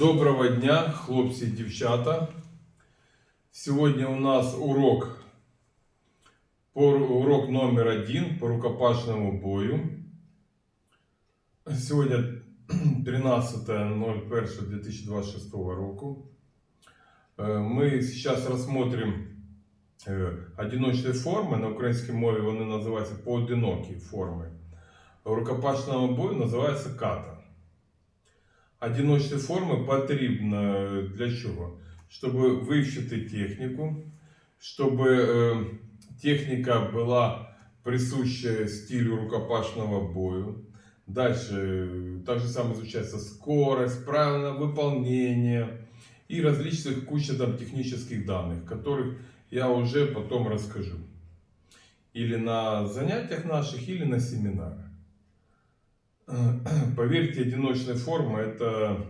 Доброго дня, хлопці і дівчата. Сьогодні у нас урок, по- урок номер один по рукопашному бою. Сьогодні 13.01.2026 року. Е, Ми зараз розглянемо е, одиночні форми. На українській мові вони називаються поодинокі форми. Рукопашного бою називається ката. Одиночні форми потрібно для чого? Щоб вивчити техніку, щоб е, техніка була присуща стилю рукопашного бою. Дальше так же самое изучается скорость, правильное выполнение и различных куча там технических данных, которых я уже потом расскажу. Или на занятиях наших, или на семинарах. Поверьте, одиночная форма это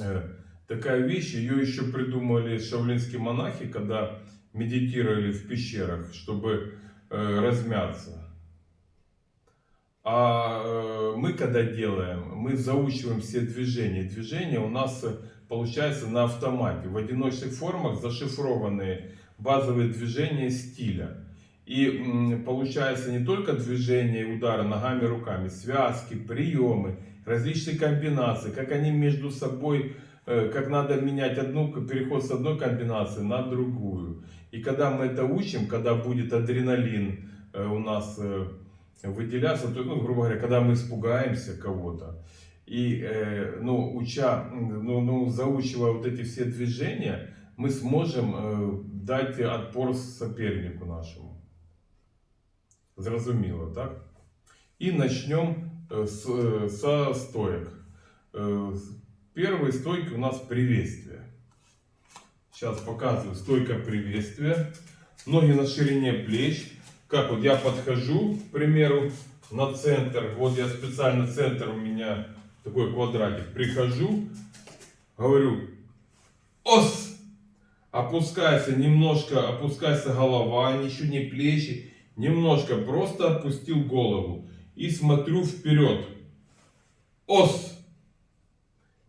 э, такая вещь, ее еще придумали шаулинские монахи, когда медитировали в пещерах, чтобы э, размяться. А э, мы когда делаем, мы заучиваем все движения. Движения у нас получается на автомате. В одиночных формах зашифрованные базовые движения стиля. И получается не только движения и удары ногами, руками, связки, приемы, различные комбинации, как они между собой, э, как надо менять одну, переход с одной комбинации на другую. И когда мы это учим, когда будет адреналин э, у нас э, выделяться, то, ну, грубо говоря, когда мы испугаемся кого-то, и, ну, уча, ну, ну, заучивая вот эти все движения, мы сможем дать отпор сопернику нашему. Зрозуміло, так? І начнем с, со стоек. Первой стойки у нас приветствие. Сейчас показываю стойка приветствия. Ноги на ширине плеч. Как вот я подхожу, к примеру, на центр. Вот я специально центр у меня такой квадратик. Прихожу, говорю, ос! Опускайся немножко, опускайся голова, ничего не плечи. Немножко просто опустил голову. И смотрю вперед. Ос!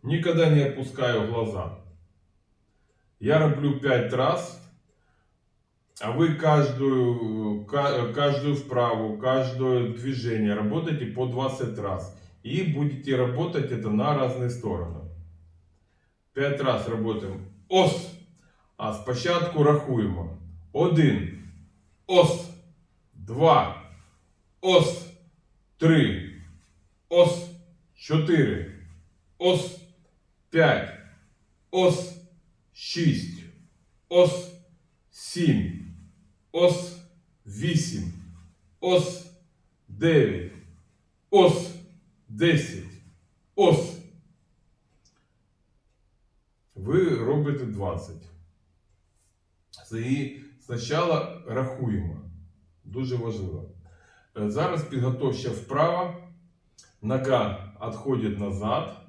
Никогда не опускаю глаза. Я роблю пять раз. А вы каждую, ка- каждую вправу, каждое движение работаете по 20 раз. И будете работать это на разные стороны. 5 раз работаем. Ос. А спочатку рахуємо. Один. Ос. Два. Ос. Три. Ос. Чотири. Ос. П'ять. Ос. Шість. Ос. Сім. Ос. Вісім. Ос. Дев'ять. Ос. Десять. Ос. Ви робите 20. І спочатку рахуємо. Дуже важливо. Е, Зараз підготов ще вправо. Нога відходить назад.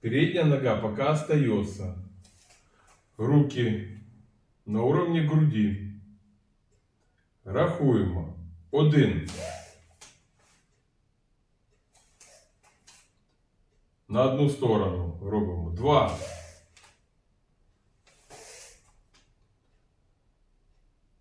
Передняя нога пока остается. Руки на уровне груди. Рахуємо. Один. На одну сторону робимо. Два.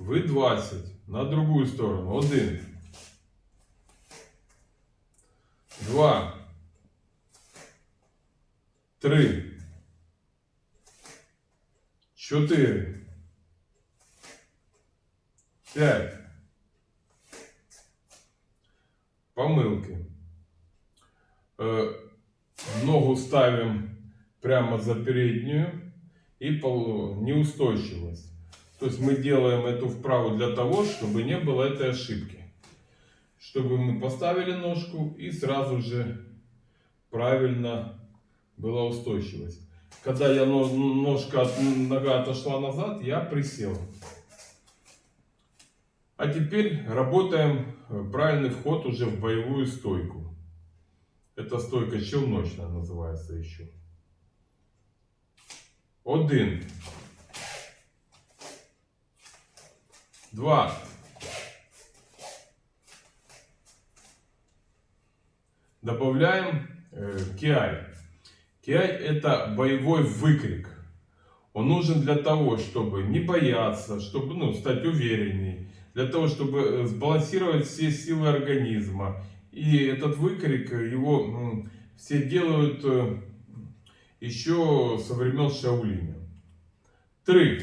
Ви 20. На другую сторону. Один. Два. Три. Чотири. П'ять. Помилки. Э, Ногу ставим прямо за переднюю и неустойчивость. То есть мы делаем эту вправу для того, чтобы не было этой ошибки. Чтобы мы поставили ножку и сразу же правильно была устойчивость. Когда я но- ножка, нога отошла назад, я присел. А теперь работаем э, правильный вход уже в боевую стойку. Это стойка челночная называется еще. Один. Два. Добавляем э, киай. Это боевой выкрик. Он нужен для того, чтобы не бояться, чтобы ну, стать уверенней, для того, чтобы э, сбалансировать все силы организма. И этот выкрик, э, его м, все делают э, еще со времен Шаулиня. Три.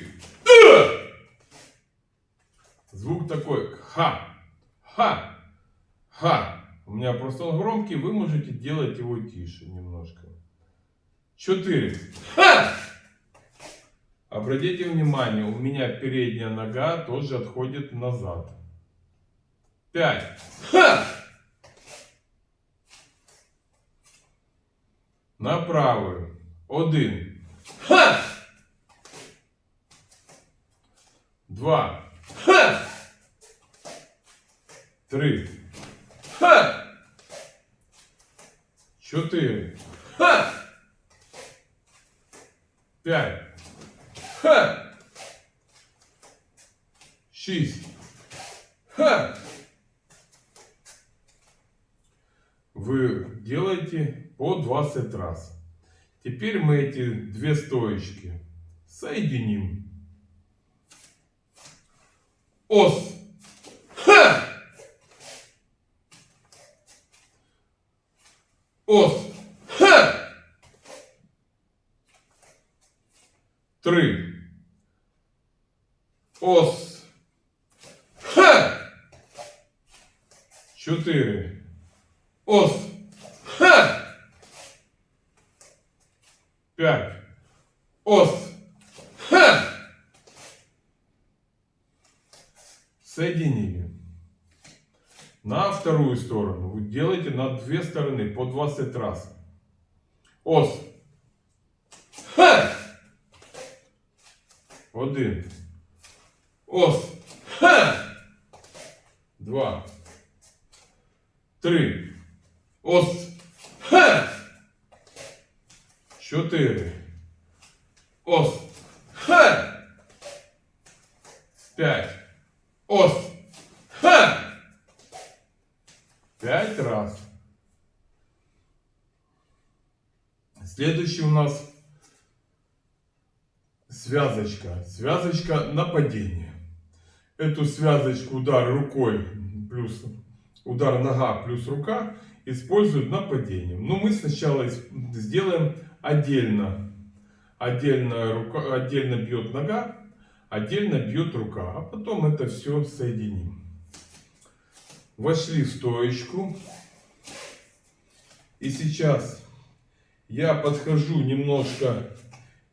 Звук такой ха, ха, ха. У меня просто он громкий, вы можете делать его тише немножко. Четыре. Ха! Обратите внимание, у меня передняя нога тоже отходит назад. Пять. Ха! На правую. Один. Ха! Два. Ха! Три. Ха! Чотири. Ха! П'ять. Ха! Шість. Ха! Вы делаете по 20 раз. Теперь мы эти две стоечки соединим. Ос. Ха! Ос. Ха! Три. Ос. Ха! Чотири. Ос. Ха! П'ять. Ос. Ха! Соединили. На вторую сторону вы делаете на две стороны по 20 раз. Ос. Ха! Один. Ос. Ха! Два. Три. Ос. Ха! Чотири. Ос. Ха! П'ять. Ос. Ха! Пять раз. Следующий у нас связочка. Связочка нападения. Эту связочку удар рукой плюс удар нога плюс рука используют нападением. Но мы сначала сделаем отдельно. Отдельно, рука, отдельно бьет нога, отдельно бьет рука. А потом это все соединим. Вошли в стоечку. И сейчас я подхожу немножко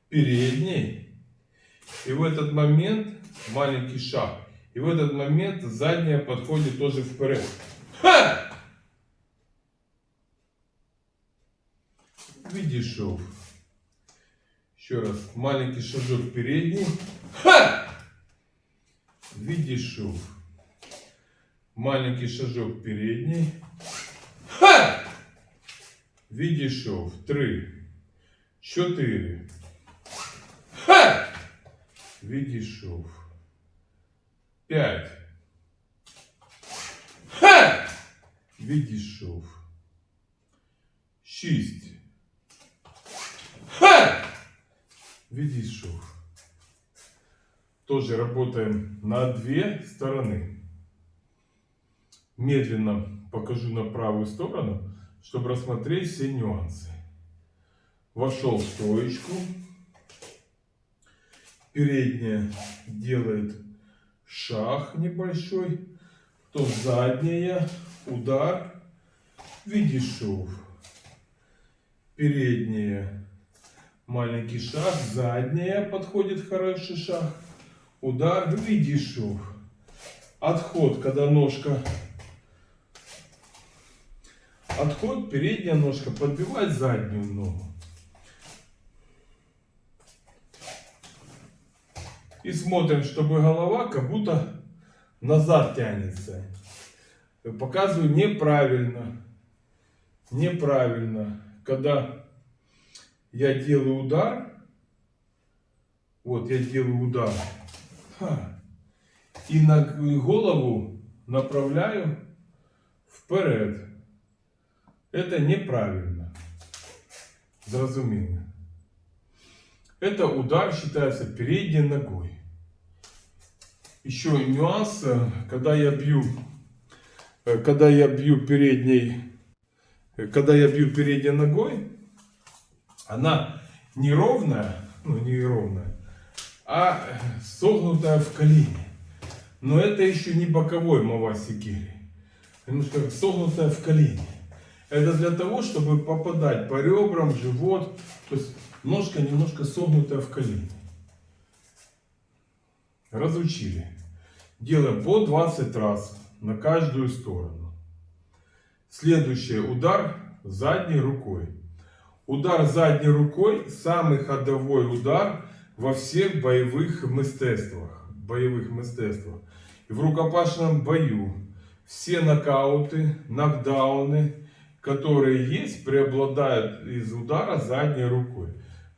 передней. И в этот момент маленький шаг. И в этот момент задняя подходит тоже вперед. Ха! Видишь, шов. Еще раз. Маленький шажок передний. Ха! Видишь, шов. Маленький шажок передний. Ха! Видишь, шов. Три. Чотири. Ха! Видишь, шов. Пять. Ха! Видишь, шов. Шість. Ха! Видишь, шов. Тоже работаем на две стороны. Медленно покажу на правую сторону, чтобы рассмотреть все нюансы. Вошел в стоечку. Передняя делает шаг небольшой. То задняя, удар. Видишь шов. Передняя, маленький шаг. Задняя подходит хороший шаг. Удар, видишь шов. Отход, когда ножка отход, передняя ножка, подбивать заднюю ногу. И смотрим, чтобы голова как будто назад тянется. Показываю неправильно. Неправильно. Когда я делаю удар, вот я делаю удар, и на голову направляю вперед. Это неправильно. Зрозуміло. Это удар считается передней ногой. Еще нюанс, э, когда я бью, э, когда я бью передней, э, когда я бью передней ногой, она не ровная, ну не ровная, а согнутая в колени. Но это еще не боковой мавасикири. Немножко согнутая в колени. Это для того, чтобы попадать по ребрам, живот. То есть ножка немножко согнутая в колени. Разучили. Делаем по 20 раз на каждую сторону. Следующий удар задней рукой. Удар задней рукой самый ходовой удар во всех боевых мистецтвах. Боевых мистецтвах. И в рукопашном бою все нокауты, нокдауны, которые есть, преобладают из удара задней рукой.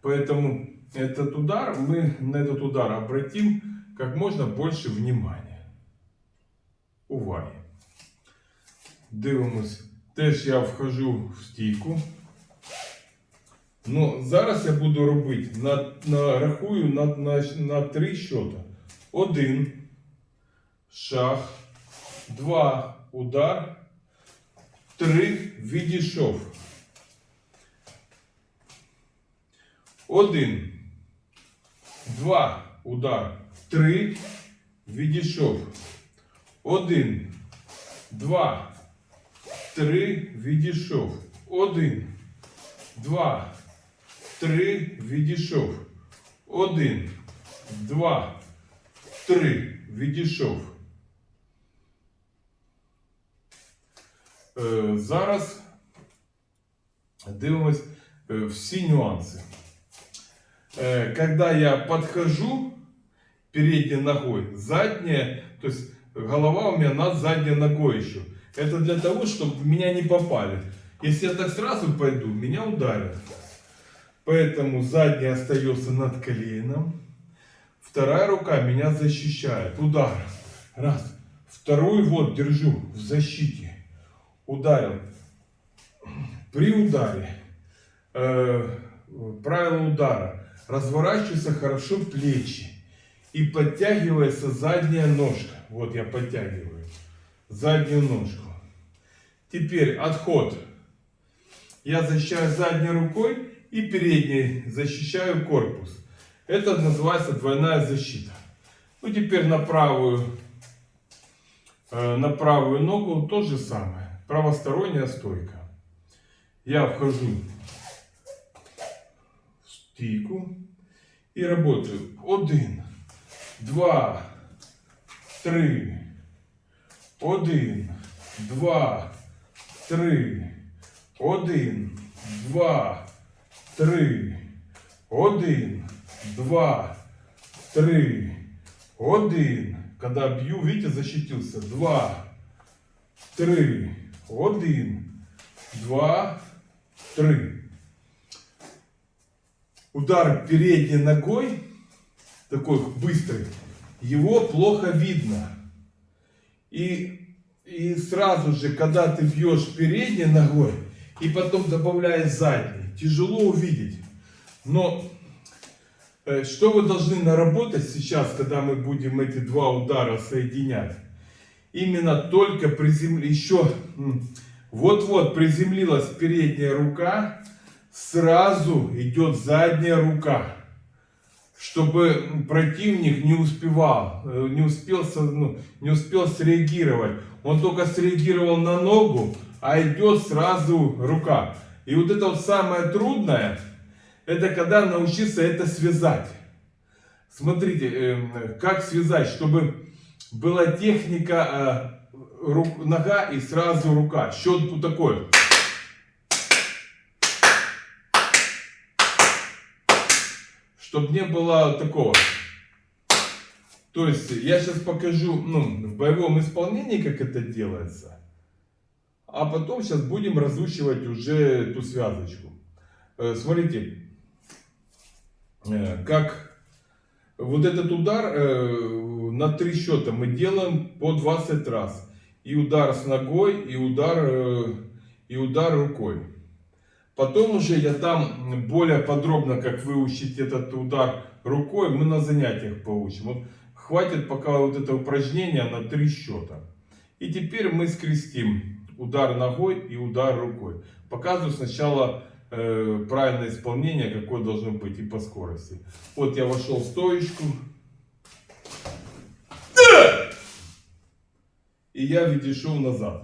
Поэтому этот удар, мы на этот удар обратим как можно больше внимания. Уваги. Дивимось. Теж я вхожу в стійку. Ну, зараз я буду робити, на, на, рахую на, на, на три щота. Один. Шаг. Два. Удар. Три. Відійшов. Один. Два. Удар. Три. Відійшов. Один. Два. Три. Відійшов. Один. Два. Три. Відійшов. Один. Два. Три. Відійшов. Зараз дивимось е, всі нюанси. Э, когда я подхожу передней ногой, задняя, то есть голова у меня над задней ногой еще. Это для того, чтобы меня не попали. Если я так сразу пойду, меня ударят. Поэтому задняя остается над коленом. Вторая рука меня защищает. Удар. Раз. Второй вот держу в защите. Ударил. При ударе. э, правило удара. Разворачиваются хорошо плечи. И подтягивается задняя ножка. Вот я подтягиваю. Заднюю ножку. Теперь отход. Я защищаю задней рукой и передней защищаю корпус. Это называется двойная защита. Ну теперь на правую, э, на правую ногу то же самое. Правосторонняя стойка. Я вхожу в стійку і работаю. Один, два, три. Один, два, три. Один, два, три. Один, два, три. Один. Когда бью, видите, защитился. Два, три. Один, два, три. Удар передней ногой, такой быстрый, его плохо видно. И, и сразу же, когда ты бьешь передней ногой и потом добавляешь задней, тяжело увидеть. Но э, что вы должны наработать сейчас, когда мы будем эти два удара соединять? Именно только призем... еще вот-вот приземлилась передняя рука, сразу идет задняя рука чтобы противник не успевал, э, не успел, ну, не успел среагировать. Он только среагировал на ногу, а идет сразу рука. И вот это вот самое трудное, это когда научиться это связать. Смотрите, э, как связать, чтобы была техника э, рук, нога и сразу рука. Счет тут такой. Чтобы не было такого. То есть я сейчас покажу ну, в боевом исполнении, как это делается. А потом сейчас будем разучивать уже ту связочку. Э, смотрите, э, как вот этот удар э, на три счета мы делаем по 20 раз. И удар с ногой, и удар, э, и удар рукой. Потом уже я там более подробно, как выучить этот удар рукой, мы на занятиях поучим. Вот хватит пока вот это упражнение на три счета. И теперь мы скрестим удар ногой и удар рукой. Показываю сначала э, правильное исполнение, какое должно быть и по скорости. Вот я вошел в стоечку. И я відійшов назад.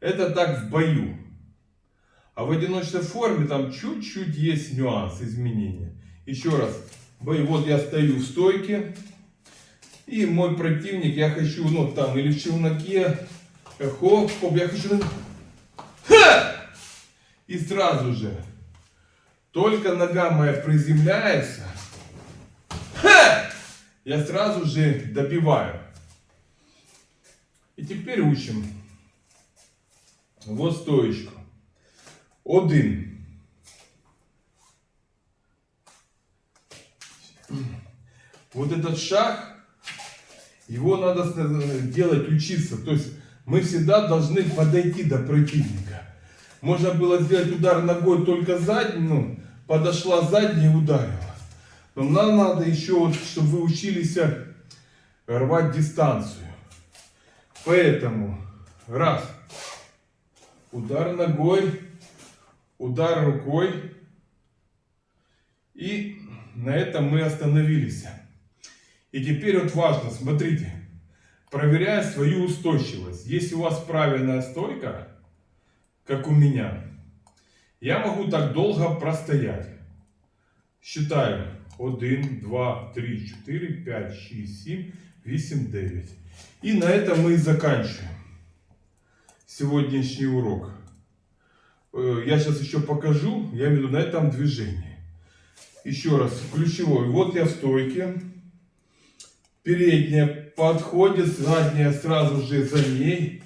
Это так в бою. А в одиночной форме там чуть-чуть есть нюанс изменения. Еще раз. Бой, вот я стою в стойке. И мой противник, я хочу, ну там, или в челноке. э, Хоп, хоп, я хочу... Ха! И сразу же. Только нога моя приземляется. Ха! Я сразу же добиваю. І тепер учимо. Вот стоечку. Один. Вот этот шаг, его надо делать, учиться. То есть мы всегда должны подойти до противника. Можно было сделать удар ногой только задней, ну, подошла задняя и ударила. Но нам надо еще, вот, чтобы вы учились э, рвать дистанцию. Поэтому, раз, удар ногой, удар рукой. И на этом мы остановились. И теперь вот важно, смотрите, проверяя свою устойчивость. Если у вас правильная стойка, как у меня, я могу так долго простоять. Считаю. 1, 2, 3, 4, 5, 6, 7, 8, 9. И на этом мы и заканчиваем сегодняшний урок. Э, Я сейчас еще покажу, я имею в виду на этом движении. Еще раз, ключевой. Вот я в стойке. Передняя подходит, задняя сразу же за ней.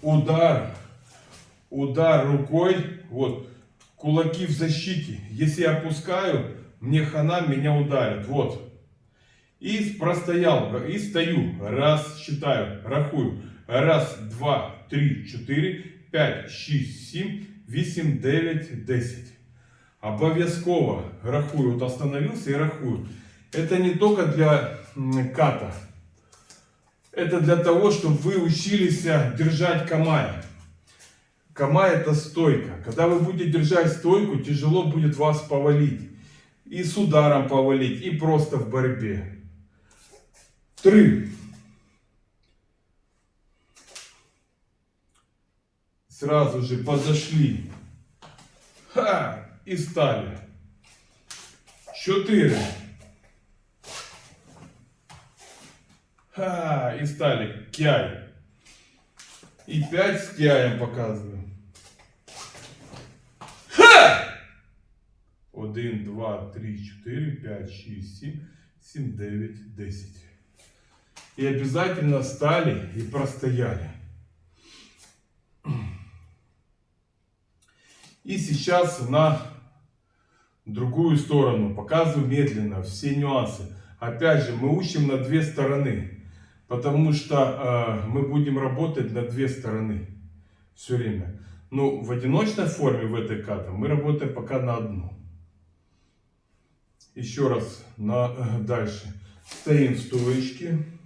Удар. Удар рукой. Вот. Кулаки в защите. Если я опускаю, мне хана меня ударит. Вот. И простоял, и стою. Раз, считаю, рахую. Раз, два, три, чотири, п'ять, шість, сім, вісім, дев'ять, десять. Обов'язково рахую. Вот остановился и рахую. Это не только для м, ката. Это для того, чтобы вы учились а, держать камай. Камай это стойка. Когда вы будете держать стойку, тяжело будет вас повалить. И с ударом повалить, и просто в борьбе. Три. Сразу же подошли. Ха! И стали. Четыре. Ха! И стали. Кяй. И пять с кяем показываю. Ха! Один, два, три, чотири, п'ять, шість, сім, сім, дев'ять, десять. И обязательно стали и простояли. И сейчас на другую сторону. Показываю медленно все нюансы. Опять же, мы учим на две стороны. Потому что э, мы будем работать на две стороны. Все время. Ну, в одиночной форме в этой ката мы работаем пока на одну. Еще раз на, э, дальше. Стоим в стоечке.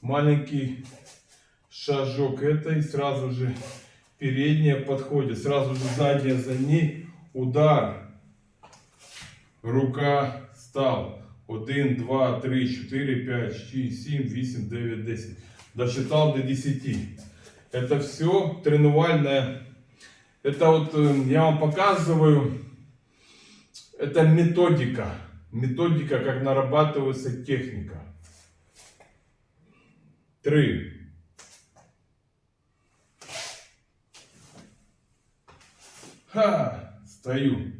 Маленький шажок это и сразу же передняя подходит, сразу же задняя за ней, удар, рука стал, 1, 2, 3, 4, 5, 6, 7, 8, 9, 10, досчитал до 10. Это все тренувальное, это вот э, я вам показываю, это методика, методика, как нарабатывается техника. Три. Ха! Стою.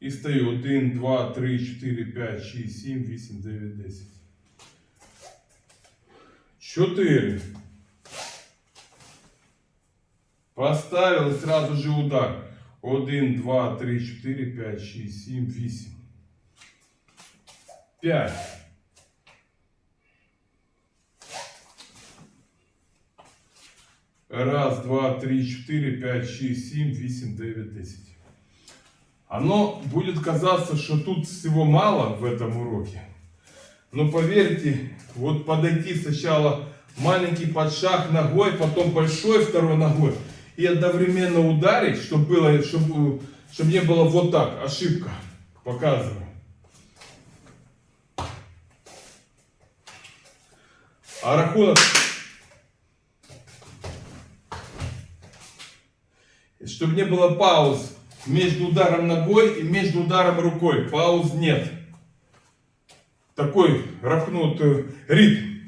І стою 1, 2, 3, 4, 5, 6, 7, 8, 9, 10. 4. Поставил сразу же удар. 1, 2, 3, 4, 5, 6, 7, 8. 5. Раз, два, три, четыре, пять, шесть, семь, восемь, девять, десять. Оно будет казаться, что тут всего мало в этом уроке. Но поверьте, вот подойти сначала маленький подшаг ногой, потом большой второй ногой и одновременно ударить, чтобы было, чтобы, чтобы не было вот так, ошибка. Показываю. А рахунок чтобы не было пауз между ударом ногой и между ударом рукой. Пауз нет. Такой рахнутый ритм.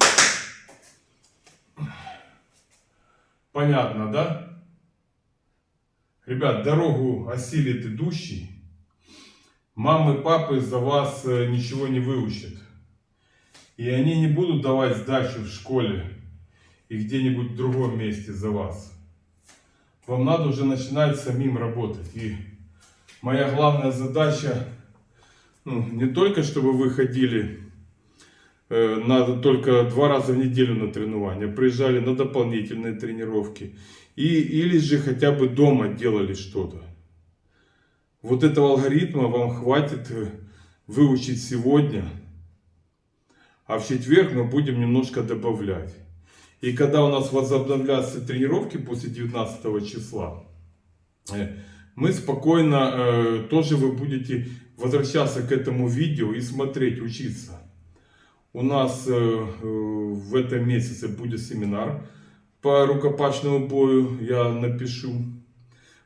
Понятно, да? Ребят, дорогу осилит идущий. Мамы, папы за вас э, ничего не выучат. И они не будут давать сдачу в школе и где-нибудь в другом месте за вас вам надо уже начинать самим работать. И моя главная задача, ну, не только чтобы вы ходили э, надо только два раза в неделю на тренирование, приезжали на дополнительные тренировки. И, или же хотя бы дома делали что-то. Вот этого алгоритма вам хватит э, выучить сегодня, а в четверг мы будем немножко добавлять. И когда у нас возобновлятся тренировки после 19 числа, э, мы спокойно, э, тоже вы будете возвращаться к этому видео и смотреть, учиться. У нас э, в этом месяце будет семинар по рукопашному бою, я напишу.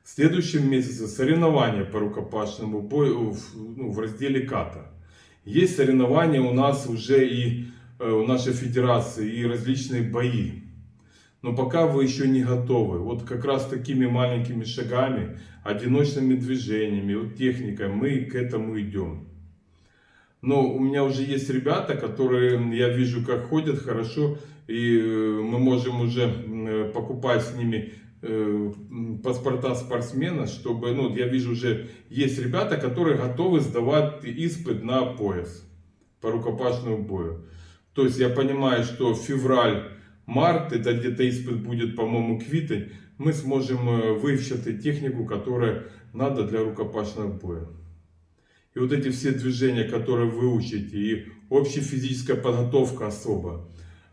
В следующем месяце соревнования по рукопашному бою в, ну, в разделе ката. Есть соревнования у нас уже и Э, у нашей федерации и различные бои. Но пока вы еще не готовы. Вот как раз такими маленькими шагами, одиночными движениями, вот техникой мы к этому идем. Но у меня уже есть ребята, которые я вижу, как ходят хорошо, и э, мы можем уже э, покупать с ними паспорта спортсмена, чтобы, ну, я вижу уже есть ребята, которые готовы сдавать испыт на пояс по рукопашному бою. То есть я понимаю, что февраль-март, это где-то испыт будет, по-моему, квитень, мы сможем э, вивчити технику, которая надо для рукопашного боя. И вот эти все движения, которые вы учите, и общая физическая подготовка особо,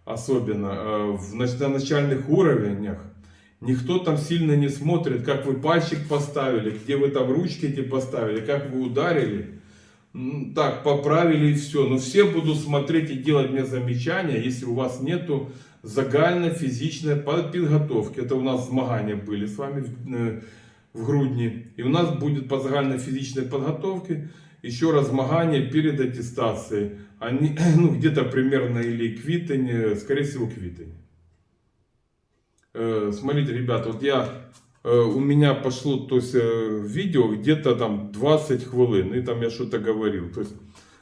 особенно э, на начальных уровнях, никто там сильно не смотрит, как вы пальчик поставили, где вы там ручки эти поставили, как вы ударили так, поправили и все. Но все будут смотреть и делать мне замечания, если у вас нету загальной физичной подготовки. Это у нас змагания были с вами в, э, в грудні. И у нас будет по загальной физичной подготовке еще раз змагания перед аттестацией. Они, ну, где-то примерно или квитень, э, скорее всего квитень. Э, смотрите, ребята, вот я у меня пошло то есть, э, видео где-то там 20 хвилин, и там я что-то говорил. То есть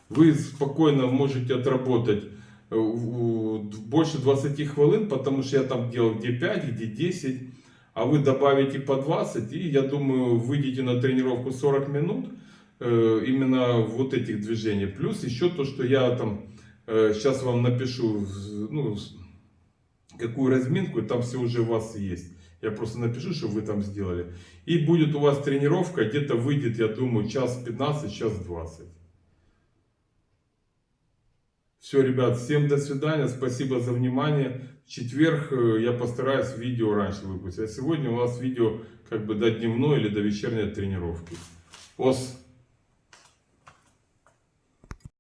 вы спокойно можете отработать э, больше 20 хвилин, потому что я там делал где 5, где 10, а вы добавите по 20, и я думаю, выйдете на тренировку 40 минут именно вот этих движений. Плюс еще то, что я там сейчас вам напишу, ну, какую разминку, там все уже у вас есть. Я просто напишу, что вы там сделали. И будет у вас тренировка, где-то выйдет, я думаю, час 15, час 20. Все, ребят, всем до свидания, спасибо за внимание. В четверг э, я постараюсь видео раньше выпустить, а сегодня у нас видео как бы до дневной или до вечерней тренировки. Ос.